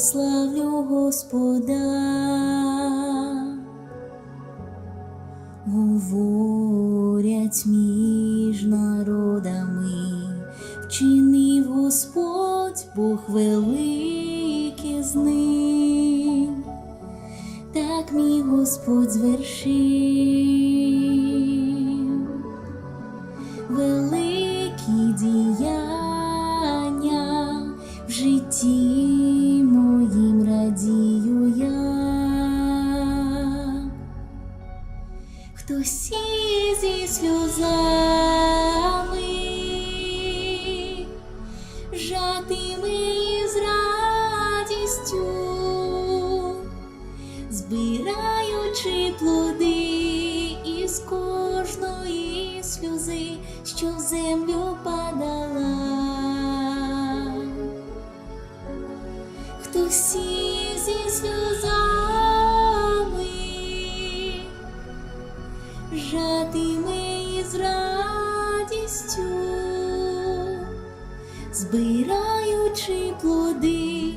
прославлю Господа. Говорять між народами, вчинив Господь Бог велике з ним, так мій Господь звершив збираючи плоди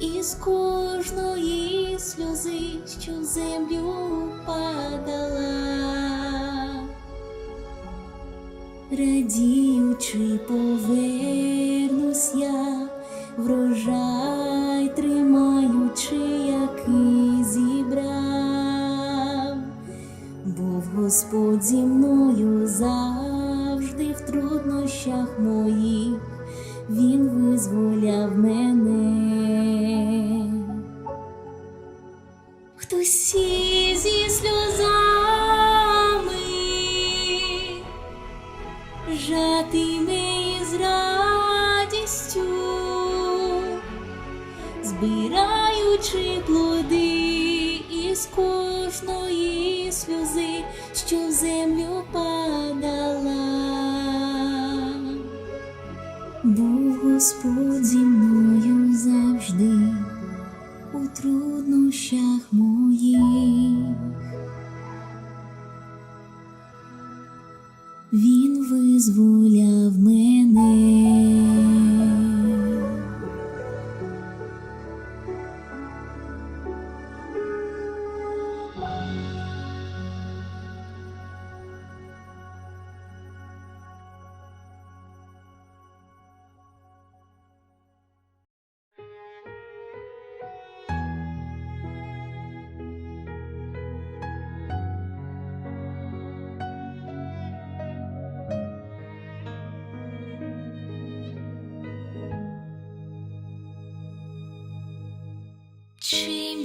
із кожної сльози, що в землю падала, радіючи, повернусь я, врожай тримаючи, який зібрав. Був Господь зі мною завжди в труднощах моїх, Він визволяв мене. Хтось зі сльозами жатиме із радістю, збираючи плоди із кожної сльози, що в землю падала. Господь зі мною завжди. У труднощах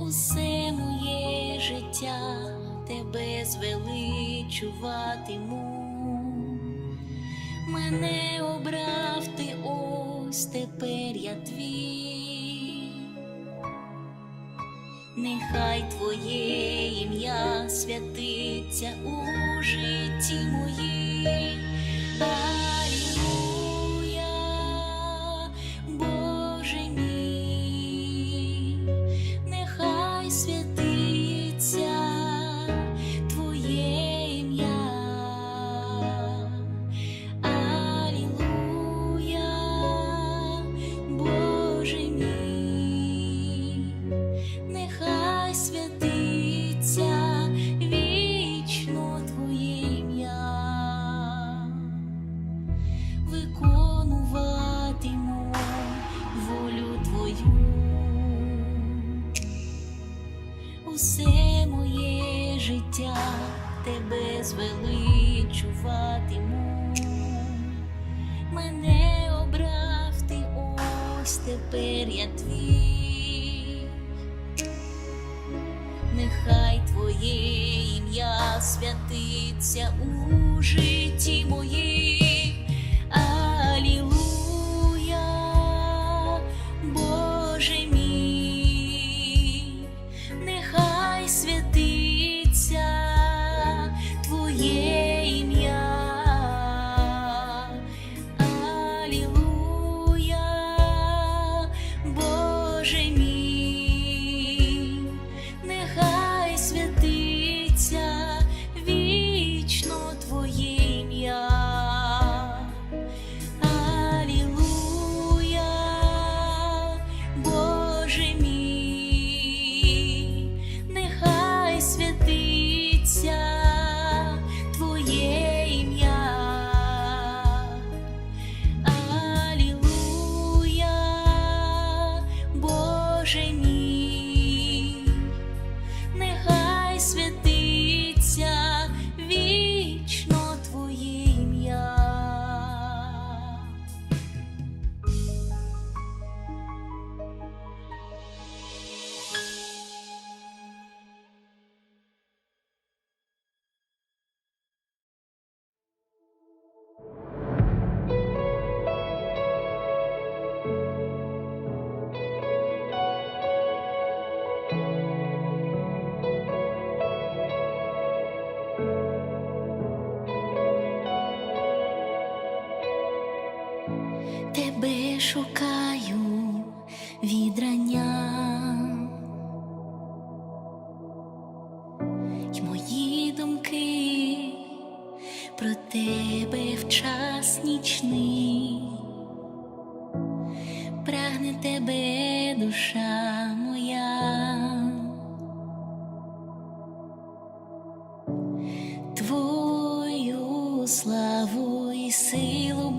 Усе моє життя тебе звеличуватиму. Мене обрав ти ось тепер я твій. Нехай Твоє ім'я святиться у житті моїм. o славу і силу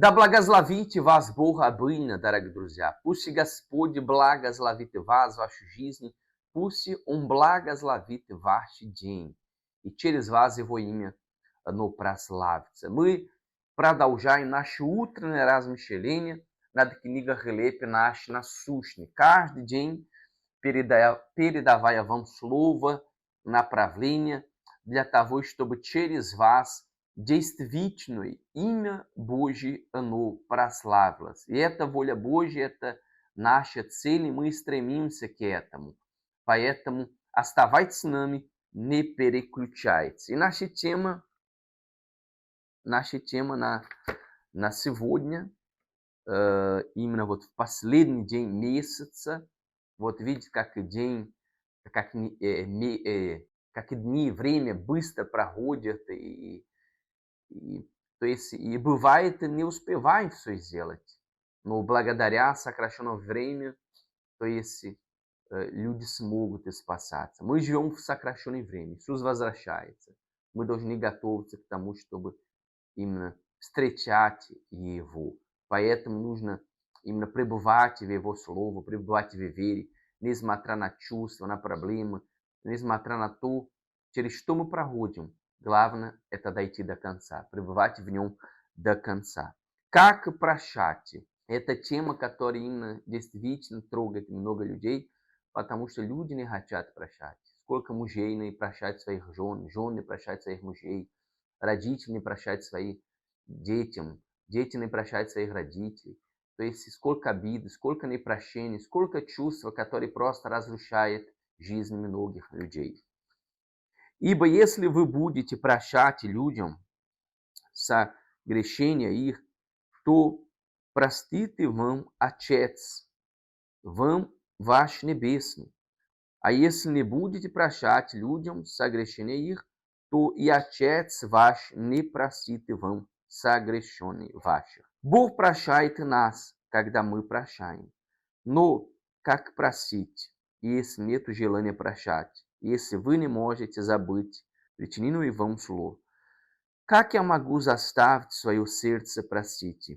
Да благословите вас Бог обильно, дорогие друзья. Пусть Господь благословит вас, вашу жизнь. Пусть Он благословит ваш день. И через вас Его имя оно прославится. Мы продолжаем наше утреннее размышление над книгой Хлеб наш насущный. Каждый день передавая вам слово, направление для того, чтобы через вас действительно имя Божье оно прославилось. И эта воля Божья, это наша цель, и мы стремимся к этому. Поэтому оставайтесь с нами, не переключайтесь. И наша тема, наша тема на, на сегодня, э, именно вот в последний день месяца, вот видите, как день, как, э, э, как дни, время быстро проходят, и, и, то есть, и бывает, не успеваем все сделать. Но благодаря сокращенному времени, то есть, э, люди смогут спасаться. Мы живем в сокращенное время, Иисус возвращается. Мы должны готовиться к тому, чтобы именно встречать Его. Поэтому нужно именно пребывать в Его Слово, пребывать в вере, несмотря на чувства, на проблемы, несмотря на то, через что мы проходим. Главное – это дойти до конца, пребывать в нем до конца. Как прощать? Это тема, которая именно действительно трогает много людей, потому что люди не хотят прощать. Сколько мужей не прощают своих жен, жен не прощают своих мужей, родители не прощают своим детям, дети не прощают своих родителей. То есть сколько обид, сколько непрощений, сколько чувств, которые просто разрушают жизнь многих людей. Ибо если вы будете прощать людям согрешения их, то простит вам Отец, вам ваш Небесный. А если не будете прощать людям согрешения их, то и Отец ваш не простит вам согрешений ваших. Бог прощает нас, когда мы прощаем. Но как просить, если нет желания прощать? Если вы не можете забыть причиненную и вам зло, как я могу заставить свое сердце простить?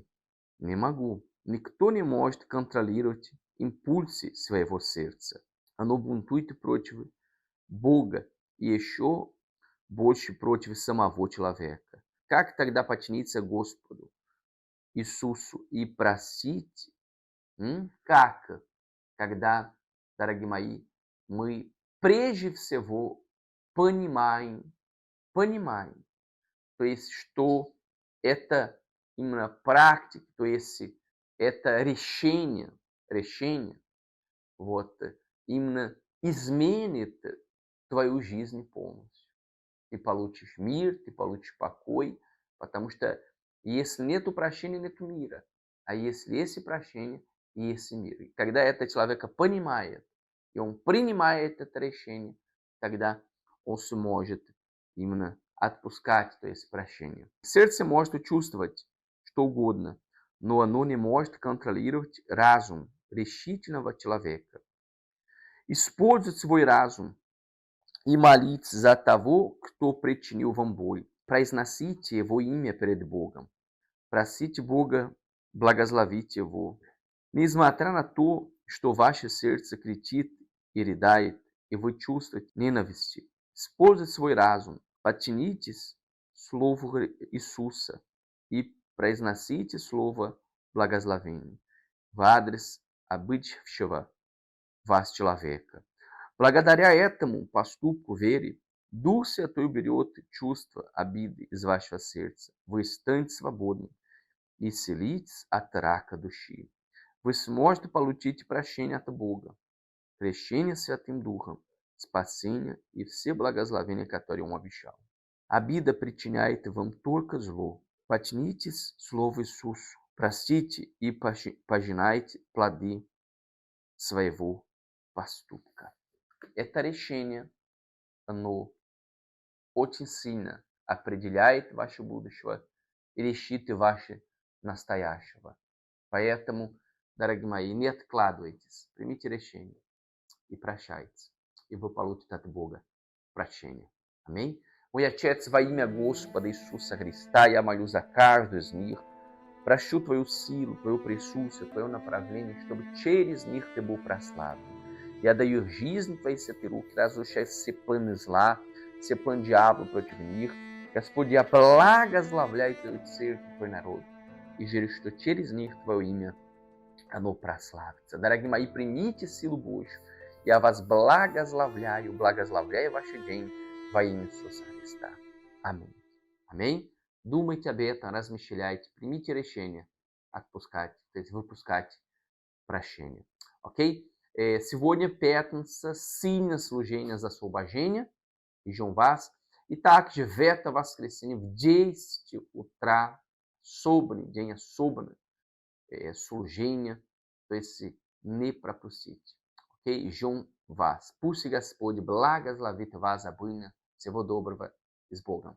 Не могу. Никто не может контролировать импульсы своего сердца. Оно бунтует против Бога и еще больше против самого человека. Как тогда подчиниться Господу? Иисусу и просить, как, когда, дорогие мои, мы прежде всего понимаем, понимаем, то есть, что это именно практика, то есть, это решение, решение, вот, именно изменит твою жизнь полностью. Ты получишь мир, ты получишь покой, потому что если нет прощения, нет мира. А если есть прощение, есть мир. И когда это человека понимает, и он принимает это решение, тогда он сможет именно отпускать, то есть прощение. Сердце может чувствовать что угодно, но оно не может контролировать разум решительного человека. Используйте свой разум и молитесь за того, кто причинил вам боль. Произносите его имя перед Богом. Просите Бога благословить его. Несмотря на то, что ваше сердце кричит и рыдает, и вы чувствуете ненависть, используйте свой разум, подчинитесь Слову Иисуса и произносите Слово благословения в адрес обидевшего вас человека. Благодаря этому поступку вере, Дух Святой берет чувство обиды из вашего сердца. Вы станете свободны исцелить от рака души. Вы сможете получить прощение от Бога, крещение Святым Духом, спасение и все благословения, которые Он обещал. Обида причиняет вам только зло. Почнитесь Слово Иисусу, простите и пожинайте плоды своего поступка. Это решение, оно очень сильно определяет ваше будущее и решит ваше настоящего. Поэтому, дорогие мои, не откладывайтесь, примите решение и прощайте, и вы получите от Бога прощение. Аминь. Мой Отец, во имя Господа Иисуса Христа, я молю за каждую из них, Прощу Твою силу, Твое присутствие, Твое направление, чтобы через них Ты был прославлен. Я даю жизнь Твоей святой руки, разрушай все планы зла, все планы дьявола против них. Господь, я благословляю Твою церковь, Твой народ, и верю, что через них Твое имя, оно прославится. Дорогие мои, примите силу Божью. Я вас благословляю, благословляю ваш день во имя Иисуса Христа. Аминь. Аминь. Думайте об этом, размышляйте, примите решение отпускать, то есть выпускать прощение. Окей? Э, Сегодня пятница, сильное служение за освобождение, João Vaz, и также в это воскресенье в 10 утра, особенный день, особенное э, служение, то есть не пропустите. Região vas, pulsega spod, blagas lavita vas, abuina, sevodobrova, esbogan.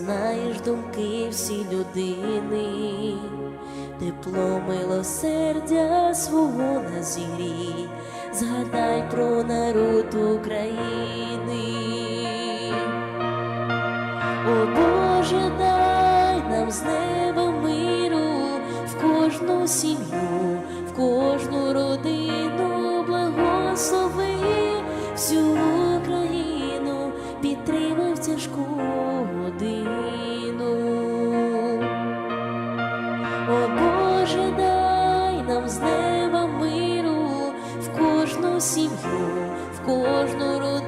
Знаєш думки всі людини, тепло милосердя свого на зігрій, згадай про народ України. Боже, дай нам з неба миру в кожну сім'ю, в кожну родину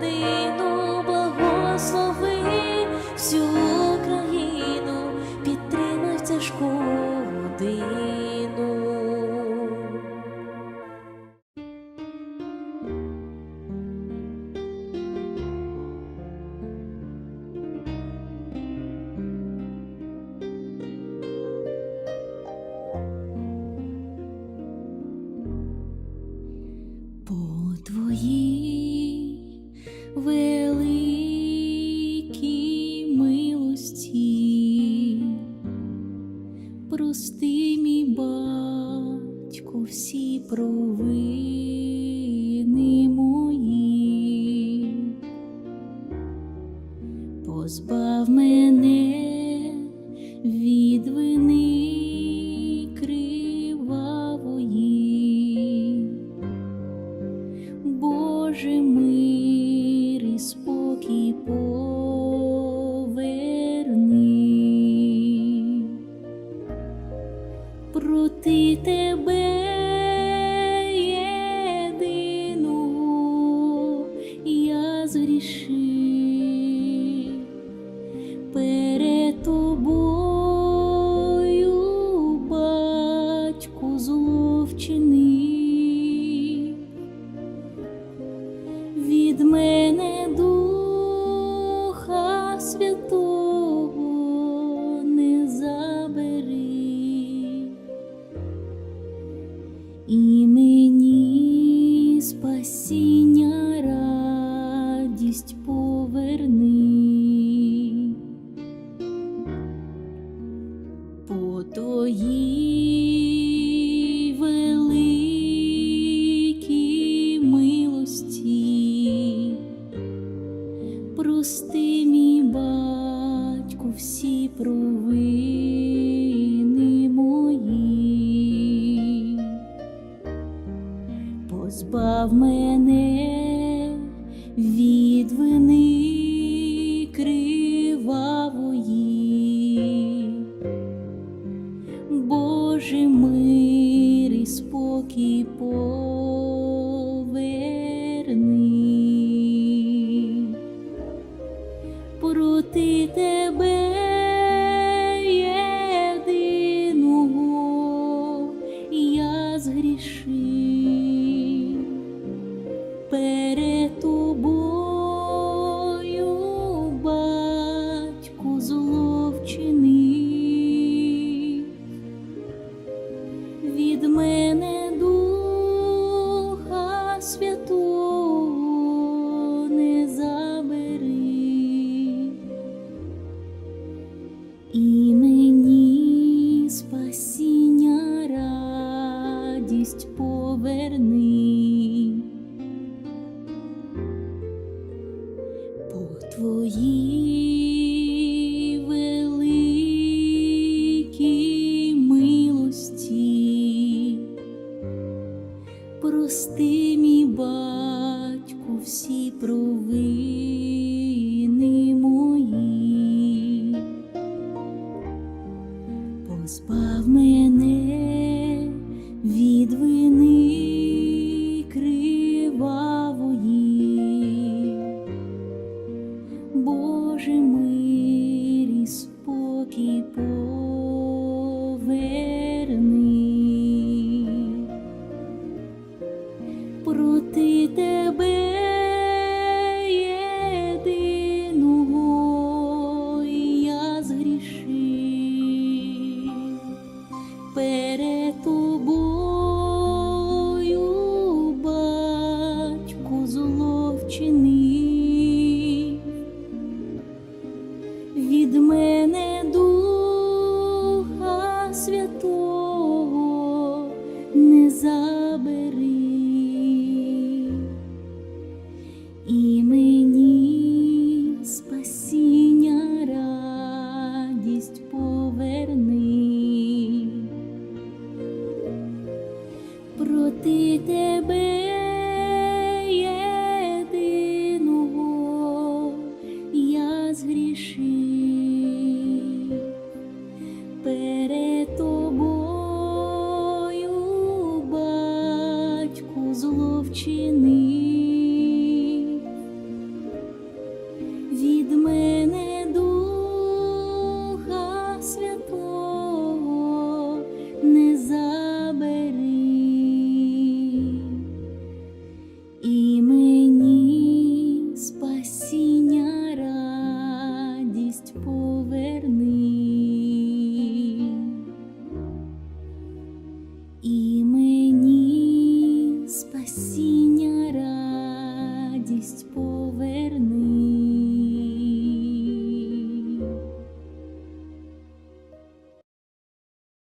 милість поверни.